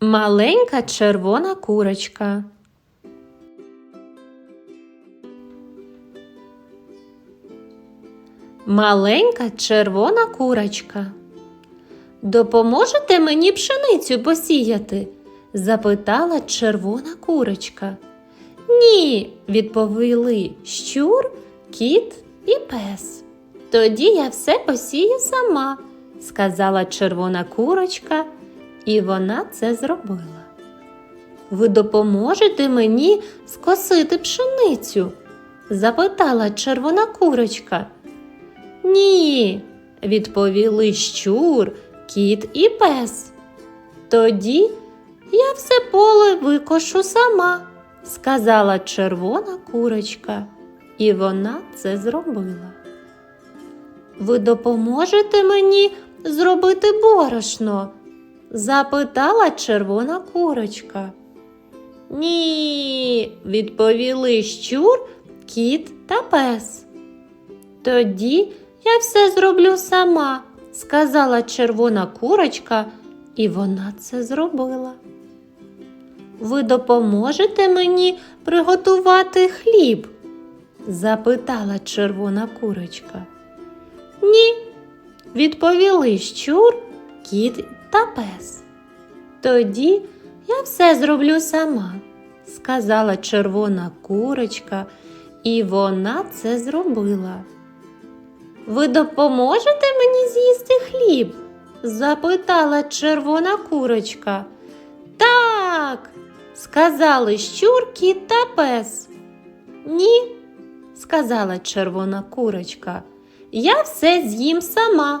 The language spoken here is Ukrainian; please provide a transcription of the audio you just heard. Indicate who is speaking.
Speaker 1: Маленька червона курочка. Маленька червона курочка. Допоможете мені пшеницю посіяти? запитала червона курочка. Ні, відповіли щур, кіт і пес. Тоді я все посію сама, сказала червона курочка, і вона це зробила. Ви допоможете мені скосити пшеницю? запитала червона курочка. Ні, відповіли щур, кіт і пес. Тоді я все поле викошу сама, сказала червона курочка, і вона це зробила. Ви допоможете мені зробити борошно? Запитала червона курочка. Ні, відповіли щур, кіт та пес. Тоді я все зроблю сама, сказала червона курочка, і вона це зробила. Ви допоможете мені приготувати хліб? запитала червона курочка. Ні, відповіли щур, кіт та пес. Тоді я все зроблю сама, сказала червона курочка, і вона це зробила. Ви допоможете мені з'їсти хліб? запитала червона курочка. Так, сказали щур, кіт та пес. Ні, сказала червона курочка. Я все з'їм сама.